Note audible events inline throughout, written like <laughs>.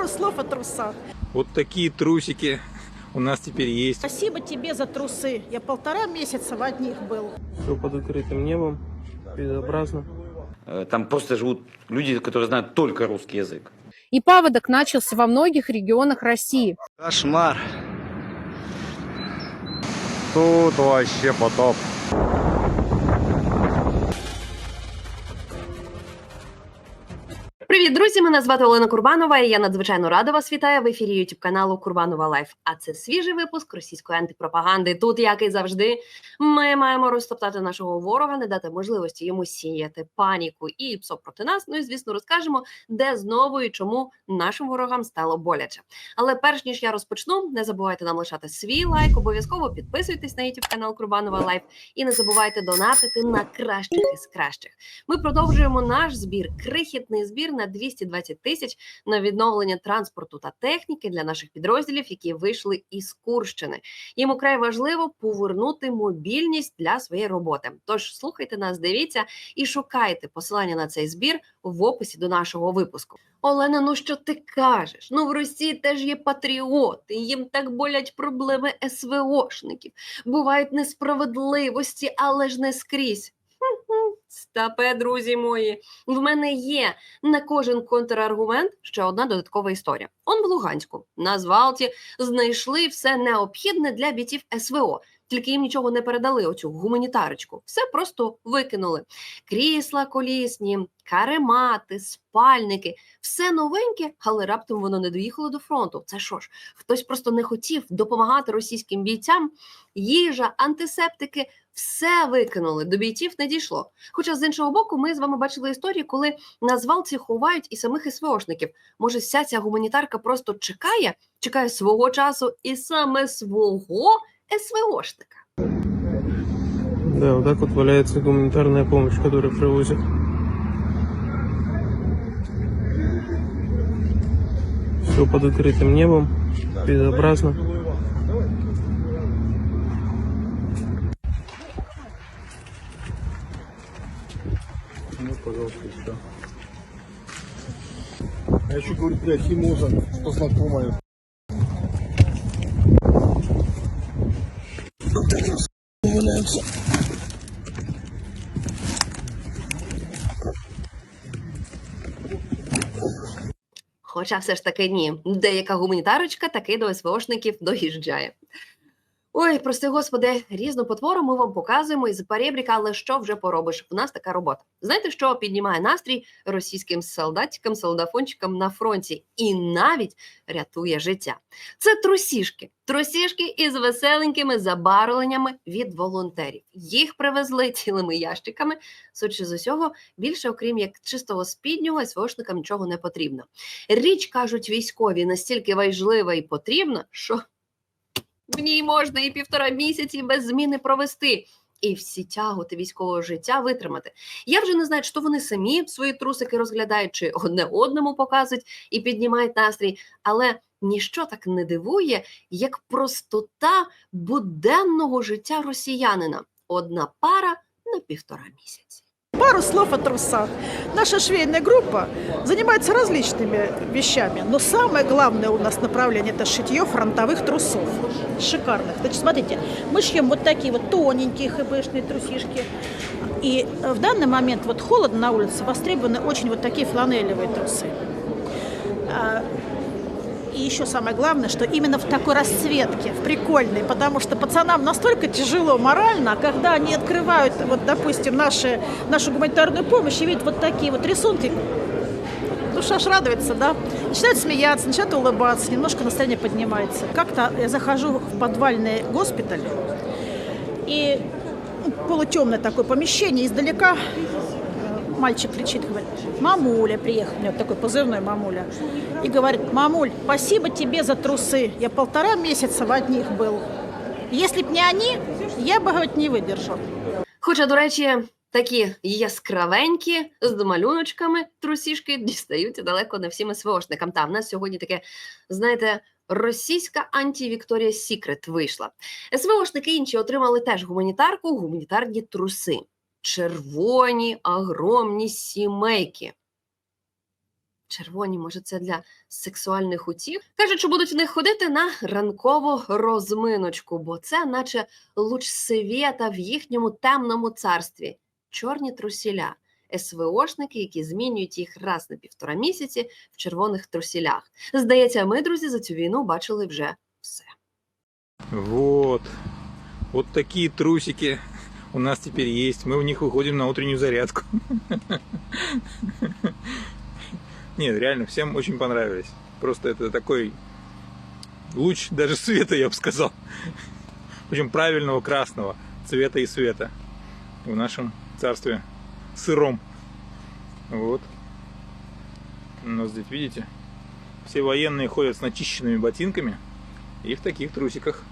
Пару слов о трусах. Вот такие трусики у нас теперь есть. Спасибо тебе за трусы. Я полтора месяца в одних был. Все под открытым небом, безобразно. Э, Там просто живут люди, которые знают только русский язык. И паводок начался во многих регионах России. Кошмар. Тут вообще потоп. Привіт, друзі! Мене звати Олена Курбанова. і Я надзвичайно рада вас вітаю в ефірі Ютуб каналу Курбанова Лайф. А це свіжий випуск російської антипропаганди. Тут, як і завжди, ми маємо розтоптати нашого ворога, не дати можливості йому сіяти паніку і псо проти нас. Ну і звісно, розкажемо, де знову і чому нашим ворогам стало боляче. Але перш ніж я розпочну, не забувайте нам лишати свій лайк. Обов'язково підписуйтесь на Ютуб канал Курбанова Лайф і не забувайте донатити на кращих із кращих. Ми продовжуємо наш збір, крихітний збір на 220 тисяч на відновлення транспорту та техніки для наших підрозділів, які вийшли із Курщини. Їм украй важливо повернути мобільність для своєї роботи. Тож слухайте нас, дивіться і шукайте посилання на цей збір в описі до нашого випуску. Олена, ну що ти кажеш? Ну в Росії теж є патріоти, їм так болять проблеми СВОшників. Бувають несправедливості, але ж не скрізь. Стапе, друзі мої, в мене є на кожен контраргумент ще одна додаткова історія. Он в Луганську на Звалті знайшли все необхідне для бійців СВО, тільки їм нічого не передали. Оцю гуманітарочку. Все просто викинули. Крісла колісні, каремати, спальники, все новеньке, але раптом воно не доїхало до фронту. Це що ж, хтось просто не хотів допомагати російським бійцям. Їжа, антисептики. Все викинули, до бійців не дійшло. Хоча з іншого боку, ми з вами бачили історії, коли на звалці ховають і самих СВОшників. Може, вся ця гуманітарка просто чекає, чекає свого часу і саме свого СВОшника. Да, вот так вот валяется гуманитарная помощь, которую привозят. Все под открытым небом, безобразно. Ну, пожалуйста, еще. А еще говорит, блядь, химоза, что знакомая. Валяются. Хоча все ж таки ні, деяка гуманітарочка таки до СВОшників доїжджає. Ой, прости господи, різну потвору ми вам показуємо із перебріка, але що вже поробиш? У нас така робота. Знаєте, що піднімає настрій російським солдатикам, солдафончикам на фронті і навіть рятує життя. Це трусішки. Трусішки із веселенькими забарвленнями від волонтерів. Їх привезли цілими ящиками. Судячи з усього, більше, окрім як чистого спіднього, СВОшникам нічого не потрібно. Річ кажуть військові настільки важлива і потрібна, що в ній можна і півтора місяці без зміни провести. І всі тяготи військового життя витримати. Я вже не знаю, що вони самі свої трусики розглядають, чи одне одному показують і піднімають настрій, але ніщо так не дивує, як простота буденного життя росіянина. Одна пара на півтора місяці. Пару слов о трусах. Наша швейная группа занимается различными вещами, но самое главное у нас направление – это шитье фронтовых трусов. Шикарных. Значит, смотрите, мы шьем вот такие вот тоненькие хэбэшные трусишки. И э, в данный момент вот холодно на улице, востребованы очень вот такие фланелевые трусы. И еще самое главное, что именно в такой расцветке, в прикольной, потому что пацанам настолько тяжело морально, а когда они открывают, вот, допустим, наши, нашу гуманитарную помощь и видят вот такие вот рисунки, душа ж радуется, да? Начинают смеяться, начинают улыбаться, немножко настроение поднимается. Как-то я захожу в подвальный госпиталь, и ну, полутемное такое помещение, издалека мальчик кричит, говорит, мамуля приехал, у меня такой позывной мамуля, и говорит, мамуль, спасибо тебе за трусы, я полтора месяца в одних был. Если б не они, я бы, говорит, не выдержал. Хоча, до речі, такі яскравенькі з малюночками трусішки дістаються далеко не всім СВОшникам. Та в нас сьогодні таке, знаєте, російська анті-Вікторія Сікрет вийшла. СВОшники інші отримали теж гуманітарку, гуманітарні труси. Червоні, огромні сімейки. Червоні, може, це для сексуальних утіх? Кажуть, що будуть в них ходити на ранкову розминочку, бо це наче луч світа в їхньому темному царстві. Чорні трусіля, СВОшники, які змінюють їх раз на півтора місяці в червоних трусілях. Здається, ми, друзі, за цю війну бачили вже все. Вот. Вот такие трусики у нас теперь есть. Мы в них выходим на утреннюю зарядку. Нет, реально, всем очень понравились. Просто это такой луч даже света, я бы сказал. Причем правильного красного цвета и света в нашем царстве сыром. Вот. Нас здесь, видите, все военные ходят с начищенными ботинками и в таких трусиках.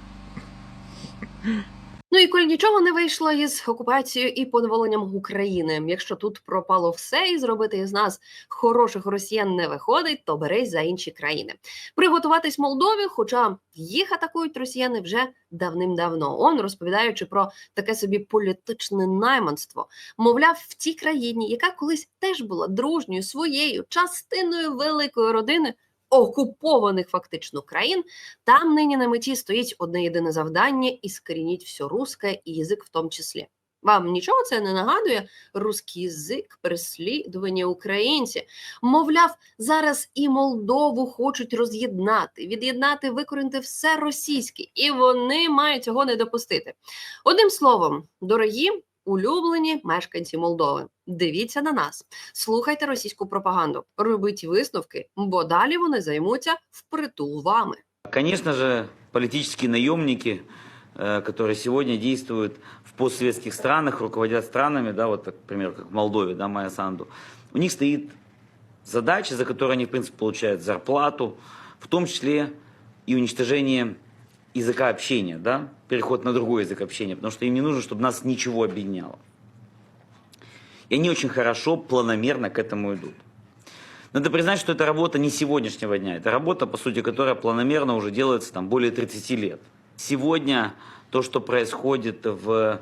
Ну і коли нічого не вийшло із окупацією і поневоленням України, якщо тут пропало все і зробити із нас хороших росіян не виходить, то берись за інші країни. Приготуватись Молдові, хоча їх атакують росіяни вже давним-давно. Он розповідаючи про таке собі політичне найманство, мовляв, в тій країні, яка колись теж була дружньою своєю частиною великої родини. Окупованих фактично країн там нині на меті стоїть одне єдине завдання іскорініть все русське і язик в тому числі. Вам нічого це не нагадує? Руський язик, переслідування українці. Мовляв, зараз і Молдову хочуть роз'єднати, від'єднати, викорінити все російське, і вони мають цього не допустити. Одним словом, дорогі улюблені мешканці Молдови, дивіться на нас, слухайте російську пропаганду, робіть висновки, бо далі вони займуться впритул вами. Конечно же, политические наемники, э, которые сегодня действуют в постсоветских странах, руководят странами, да, вот, примеру, как в Молдове, да, Майя Санду, у них стоит задача, за которую они, в принципе, получают зарплату, в том числе и уничтожение языка общения, да, переход на другой язык общения, потому что им не нужно, чтобы нас ничего объединяло. И они очень хорошо, планомерно к этому идут. Надо признать, что это работа не сегодняшнего дня. Это работа, по сути, которая планомерно уже делается там более 30 лет. Сегодня то, что происходит в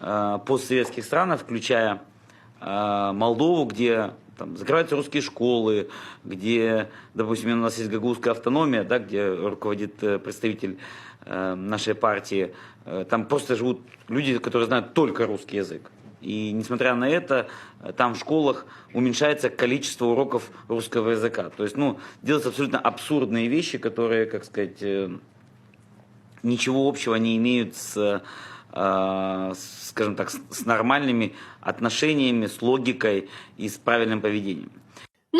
э, постсоветских странах, включая э, Молдову, где там, закрываются русские школы, где, допустим, у нас есть гагузская автономия, да, где руководит э, представитель э, нашей партии, э, там просто живут люди, которые знают только русский язык. И несмотря на это, э, там в школах уменьшается количество уроков русского языка. То есть, ну, делаются абсолютно абсурдные вещи, которые, как сказать, ничего общего не имеют с, скажем так, с нормальными отношениями, с логикой и с правильным поведением.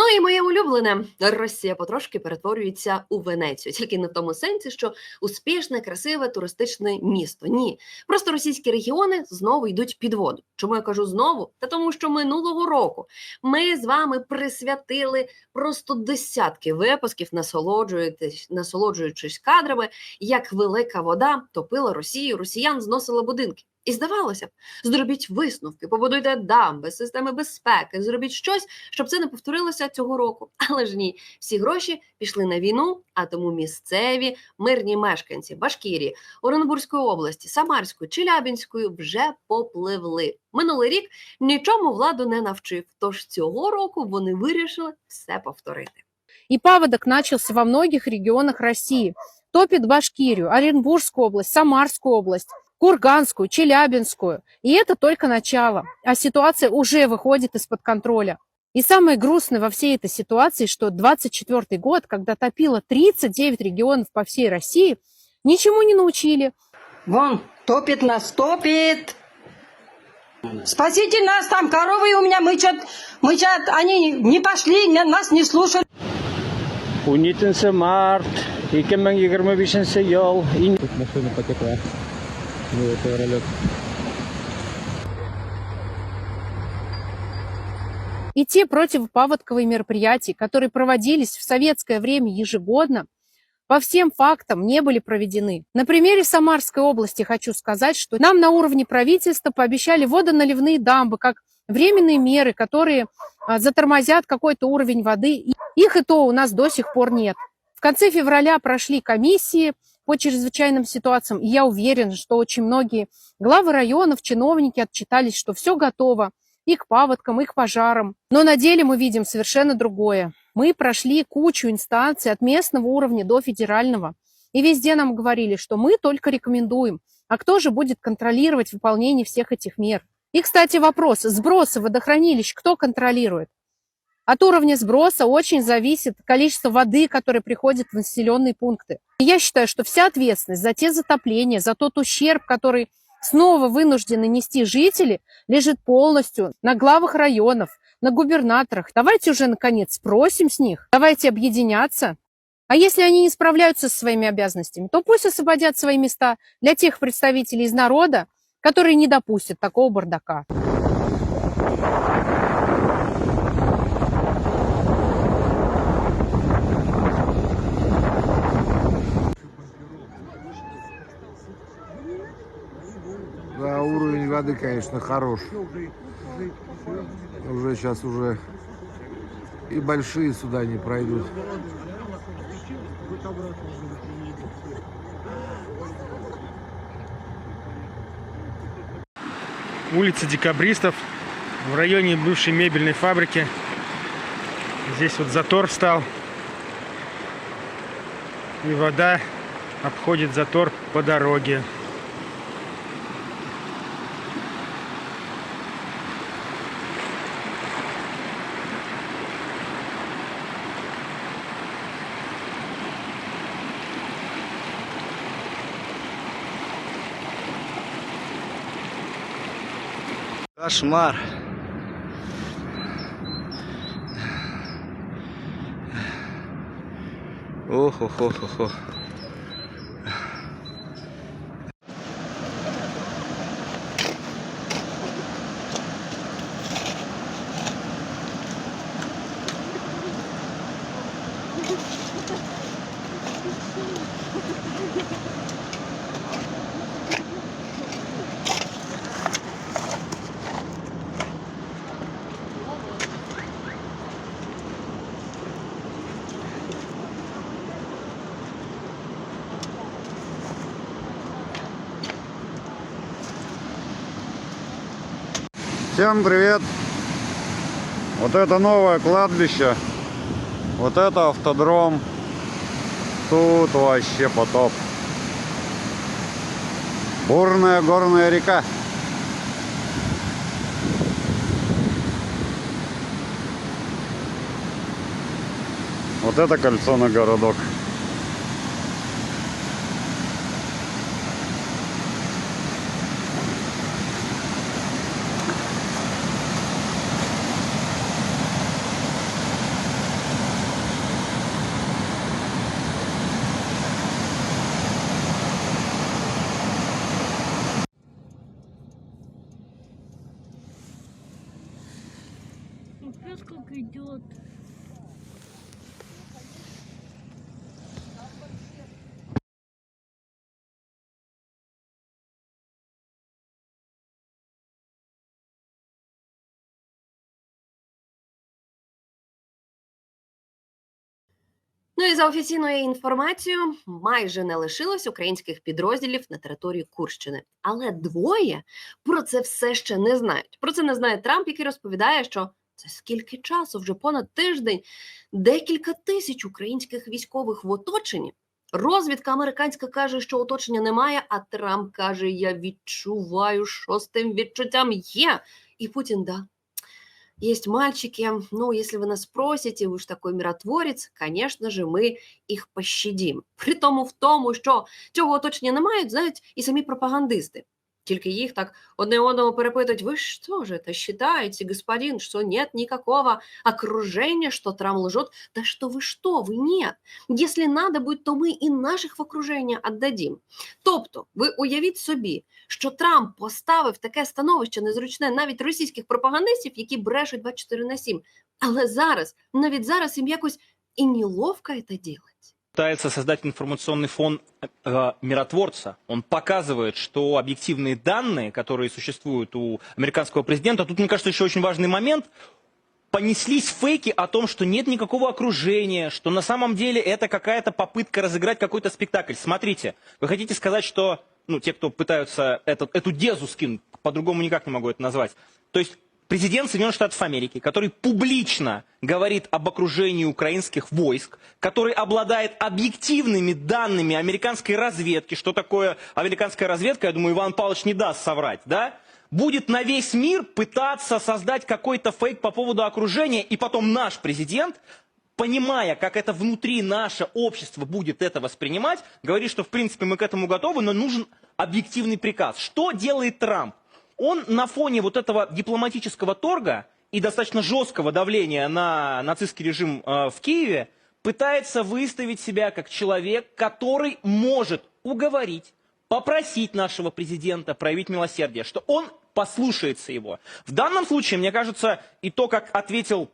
Ну і моє улюблене Росія потрошки перетворюється у Венецію, тільки не в тому сенсі, що успішне, красиве туристичне місто. Ні, просто російські регіони знову йдуть під воду. Чому я кажу знову? Та тому, що минулого року ми з вами присвятили просто десятки випусків, насолоджуючись, насолоджуючись кадрами, як велика вода топила Росію, росіян зносила будинки. І здавалося б, зробіть висновки, побудуйте дамби, системи безпеки, зробіть щось, щоб це не повторилося цього року. Але ж ні, всі гроші пішли на війну, а тому місцеві мирні мешканці Башкірії, Оренбурзької області, Самарської, Челябінської вже попливли. Минулий рік нічому владу не навчив. Тож цього року вони вирішили все повторити. И паводок начался во многих регионах России. Топит Башкирию, Оренбургскую область, Самарскую область, Курганскую, Челябинскую. И это только начало. А ситуация уже выходит из-под контроля. И самое грустное во всей этой ситуации, что 24 год, когда топило 39 регионов по всей России, ничему не научили. Вон, топит нас, топит. Спасите нас, там коровы у меня мычат, мычат. Они не пошли, нас не sa Mart, икемангигермовишен sa Йол, и Машина потекла. Ну, это аэролет. И те противопаводковые мероприятия, которые проводились в советское время ежегодно, по всем фактам не были проведены. На примере Самарской области хочу сказать, что нам на уровне правительства пообещали водоналивные дамбы как временные меры, которые а, затормозят какой-то уровень воды. Их и то у нас до сих пор нет. В конце февраля прошли комиссии по чрезвычайным ситуациям, и я уверена, что очень многие главы районов, чиновники отчитались, что все готово и к паводкам, и к пожарам. Но на деле мы видим совершенно другое. Мы прошли кучу инстанций от местного уровня до федерального. И везде нам говорили, что мы только рекомендуем. А кто же будет контролировать выполнение всех этих мер? И, кстати, вопрос. Сбросы водохранилищ кто контролирует? От уровня сброса очень зависит количество воды, которое приходит в населенные пункты. Я считаю, что вся ответственность за те затопления, за тот ущерб, который снова вынуждены нести жители, лежит полностью на главах районов, на губернаторах. Давайте уже, наконец, спросим с них. Давайте объединяться. А если они не справляются со своими обязанностями, то пусть освободят свои места для тех представителей из народа, которые не допустят такого бардака. Уровень воды, конечно, хорош. Уже сейчас уже и большие суда не пройдут. Улица Декабристов в районе бывшей мебельной фабрики. Здесь вот затор встал. И вода обходит затор по дороге. Кошмар. Ох, ох, ох, ох, ох. Всем привет! Вот это новое кладбище. Вот это автодром. Тут вообще потоп. Бурная горная река. Вот это кольцо на городок. Ну і за офіційною інформацією, майже не лишилось українських підрозділів на території Курщини. Але двоє про це все ще не знають. Про це не знає Трамп, який розповідає, що це скільки часу, вже понад тиждень, декілька тисяч українських військових в оточенні. Розвідка американська каже, що оточення немає, а Трамп каже: Я відчуваю, що з тим відчуттям є. І Путін да. Есть мальчики, ну, если вы нас спросите, вы ж такой миротворець, конечно же, ми їх пощадім. <laughs> При тому в тому, що цього оточення не мають, знають і самі пропагандисти. Тільки їх так одне одного перепитують, ви що же это считаете, господин, что нет никакого окружения, что там лжет? Да что вы что, вы нет. Если надо будет, то ми і наших в окруження віддадим. Тобто, ви уявіть собі, що Трамп поставив таке становище незручне навіть російських пропагандистів, які брешуть 24 на 7. Але зараз, навіть зараз їм якось і неловко це делать. Пытается создать информационный фон э, миротворца. Он показывает, что объективные данные, которые существуют у американского президента, тут, мне кажется, еще очень важный момент, понеслись фейки о том, что нет никакого окружения, что на самом деле это какая-то попытка разыграть какой-то спектакль. Смотрите, вы хотите сказать, что, ну, те, кто пытаются этот, эту дезу скинуть, по-другому никак не могу это назвать, то есть президент Соединенных Штатов Америки, который публично говорит об окружении украинских войск, который обладает объективными данными американской разведки, что такое американская разведка, я думаю, Иван Павлович не даст соврать, да? Будет на весь мир пытаться создать какой-то фейк по поводу окружения, и потом наш президент понимая, как это внутри наше общество будет это воспринимать, говорит, что в принципе мы к этому готовы, но нужен объективный приказ. Что делает Трамп? Он на фоне вот этого дипломатического торга и достаточно жесткого давления на нацистский режим э, в Киеве пытается выставить себя как человек, который может уговорить, попросить нашего президента проявить милосердие, что он послушается его. В данном случае, мне кажется, и то, как ответил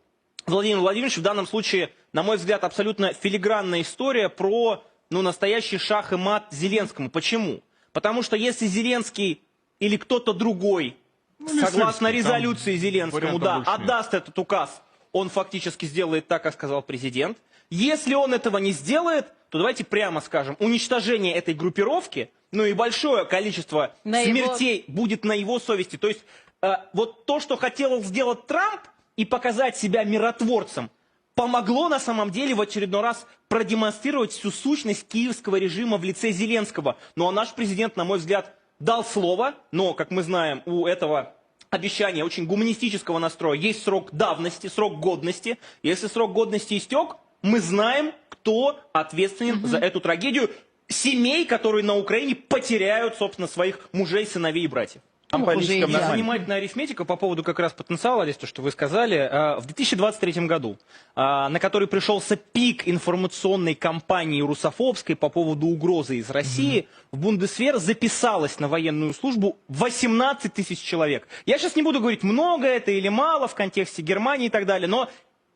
Владимир Владимирович, в данном случае, на мой взгляд, абсолютно филигранная история про ну, настоящий шах и мат Зеленскому. Почему? Потому что если Зеленский или кто-то другой, согласно Сырский, там резолюции Зеленскому, да, больше отдаст этот указ, он фактически сделает так, как сказал президент. Если он этого не сделает, то давайте прямо скажем, уничтожение этой группировки, ну и большое количество На его- смертей будет на его совести. То есть э, вот то, что хотел сделать Трамп и показать себя миротворцем, помогло на самом деле в очередной раз продемонстрировать всю сущность киевского режима в лице Зеленского. Ну а наш президент, на мой взгляд, дал слово, но, как мы знаем, у этого обещания очень гуманистического настроя есть срок давности, срок годности. Если срок годности истек, мы знаем, кто ответственен за эту трагедию семей, которые на Украине потеряют, собственно, своих мужей, сыновей и братьев. Там политика И нормальная. занимательная арифметика по поводу как раз потенциала, здесь то, что вы сказали. Э, В 2023 году, э, на который пришелся пик информационной кампании русофобской по поводу угрозы из России, в Бундесвер записалось на военную службу 18 тысяч человек. Я сейчас не буду говорить, много это или мало в контексте Германии и так далее, но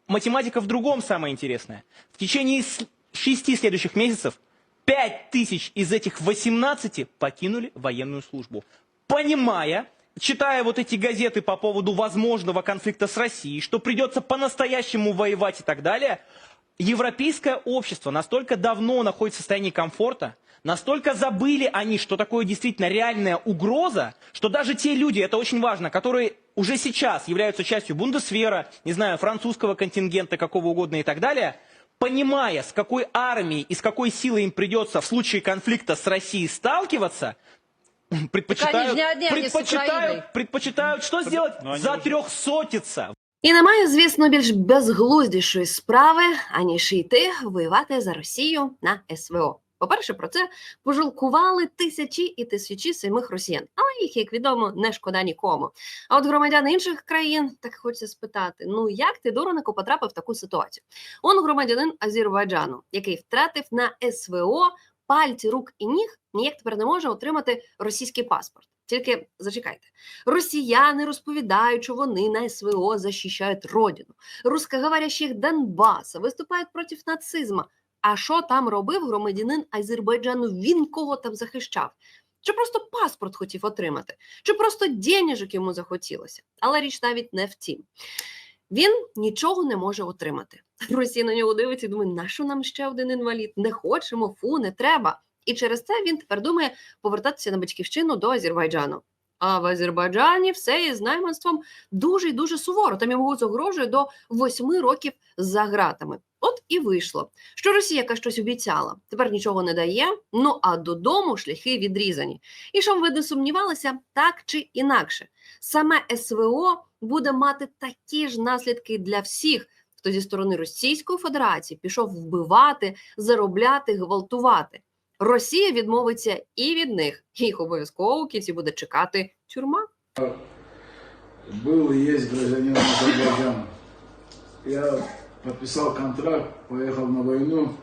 математика в другом самое интересное. В течение шести следующих месяцев 5 тысяч из этих 18 покинули военную службу. Понимая, читая вот эти газеты по поводу возможного конфликта с Россией, что придется по-настоящему воевать и так далее, европейское общество настолько давно находится в состоянии комфорта, настолько забыли они, что такое действительно реальная угроза, что даже те люди, это очень важно, которые уже сейчас являются частью Бундесвера, не знаю, французского контингента, какого угодно и так далее, понимая, с какой армией и с какой силой им придется в случае конфликта с Россией сталкиваться, предпочитают, не одни, предпочитают, предпочитают что сделать? Но они Затрехсотиться. І немає, звісно, більш безглуздішої справи, аніж йти воювати за Росію на СВО. По-перше, про це пожалкували тисячі і тисячі самих росіян, але їх, як відомо, не шкода нікому. А от громадян інших країн так хочеться спитати: ну як ти, Доронику, потрапив в таку ситуацію? Он громадянин Азербайджану, який втратив на СВО пальці рук і ніг, ніяк тепер не може отримати російський паспорт. Тільки зачекайте, росіяни розповідають, що вони на СВО захищають родину, русскоговорящих Донбаса, виступають проти нацизму. А що там робив громадянин Азербайджану? Він кого там захищав? Чи просто паспорт хотів отримати, чи просто денежок йому захотілося? Але річ навіть не в тім. Він нічого не може отримати. <laughs> Росія на нього дивиться і думає, нащо нам ще один інвалід? Не хочемо, фу, не треба. І через це він тепер думає повертатися на батьківщину до Азербайджану. А в Азербайджані все із найманством дуже і дуже суворо. Там йому загрожує до восьми років за ґратами. От і вийшло, що Росія щось обіцяла, тепер нічого не дає. Ну а додому шляхи відрізані. І щоб ви не сумнівалися, так чи інакше, саме СВО буде мати такі ж наслідки для всіх, хто зі сторони Російської Федерації пішов вбивати, заробляти, гвалтувати. Росія відмовиться і від них. Їх обов'язково в кінці буде чекати тюрма. Был и есть гражданин Азербайджана. Я подписал контракт, поехал на войну,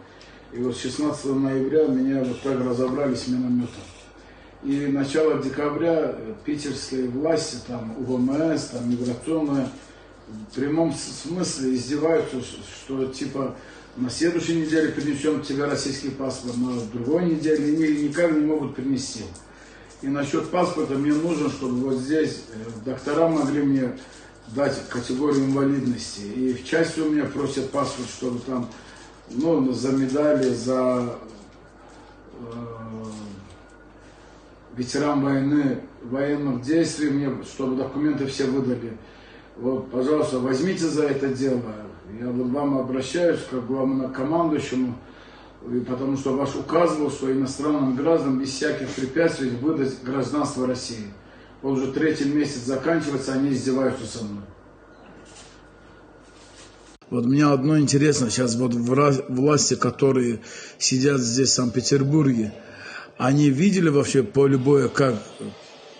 и вот 16 ноября вот так разобрали с минометом. И начало декабря э, питерские власти, там УВМС, там миграционная, в прямом смысле издеваются, что типа на следующей неделе принесем тебе российский паспорт, на другой неделе и ни- никак не могут принести. И насчет паспорта мне нужно, чтобы вот здесь э, доктора могли мне дать категорию инвалидности. И в части у меня просят паспорт, чтобы там, ну, за медали, за э, ветеран войны, военных действий, мне, чтобы документы все выдали. Вот, пожалуйста, возьмите за это дело. Я вот вам обращаюсь как к главнокомандующему, и потому что ваш указ был, что иностранным гражданам без всяких препятствий выдать гражданство России. Вот уже третий месяц заканчивается, они издеваются со мной. Вот мне одно интересно, сейчас вот власти, которые сидят здесь, в Санкт-Петербурге, они видели вообще поле боя, как,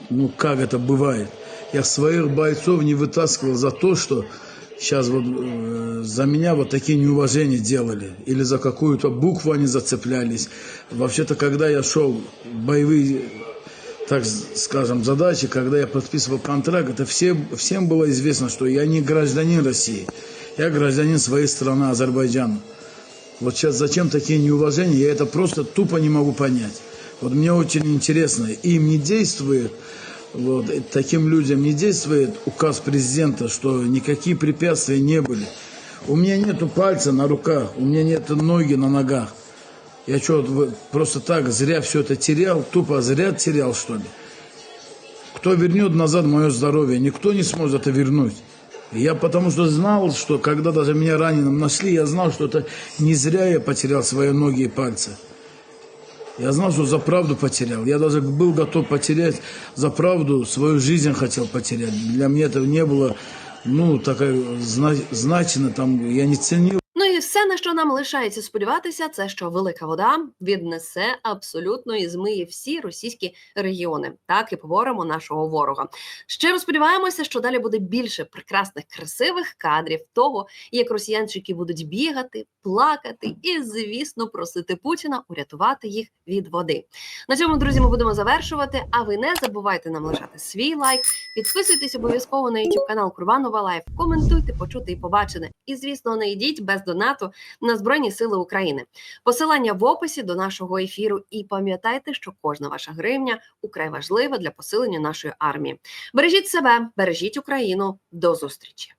ну, как это бывает? Я своих бойцов не вытаскивал за то, что сейчас вот э, за меня вот такие неуважения делали. Или за какую-то букву они зацеплялись. Вообще-то, когда я шел боевые, так скажем, задачи, когда я подписывал контракт, это все, всем было известно, что я не гражданин России. Я гражданин своей страны, Азербайджана. Вот сейчас зачем такие неуважения, я это просто тупо не могу понять. Вот мне очень интересно, им не действует, вот, таким людям не действует указ президента, что никакие препятствия не были. У меня нету пальца на руках, у меня нет ноги на ногах. Я что, просто так зря все это терял, тупо зря терял, что ли? Кто вернет назад мое здоровье? Никто не сможет это вернуть. Я потому что знал, что когда даже меня раненым нашли, я знал, что это не зря я потерял свои ноги и пальцы. Я знал, что за правду потерял. Я даже был готов потерять за правду, свою жизнь хотел потерять. Для меня это не было, ну, такая зна- значено, там, я не ценил. На що нам лишається сподіватися, це що велика вода віднесе абсолютно і змиє всі російські регіони. Так і поборемо нашого ворога. Щиро сподіваємося, що далі буде більше прекрасних, красивих кадрів того, як росіянчики будуть бігати, плакати і, звісно, просити Путіна урятувати їх від води. На цьому, друзі, ми будемо завершувати. А ви не забувайте нам лишати свій лайк, підписуйтесь обов'язково на YouTube канал Курбанова Лайф, коментуйте, почути і побачене. І, звісно, не йдіть без донату на Збройні Сили України. Посилання в описі до нашого ефіру. І пам'ятайте, що кожна ваша гривня украй важлива для посилення нашої армії. Бережіть себе, бережіть Україну. До зустрічі!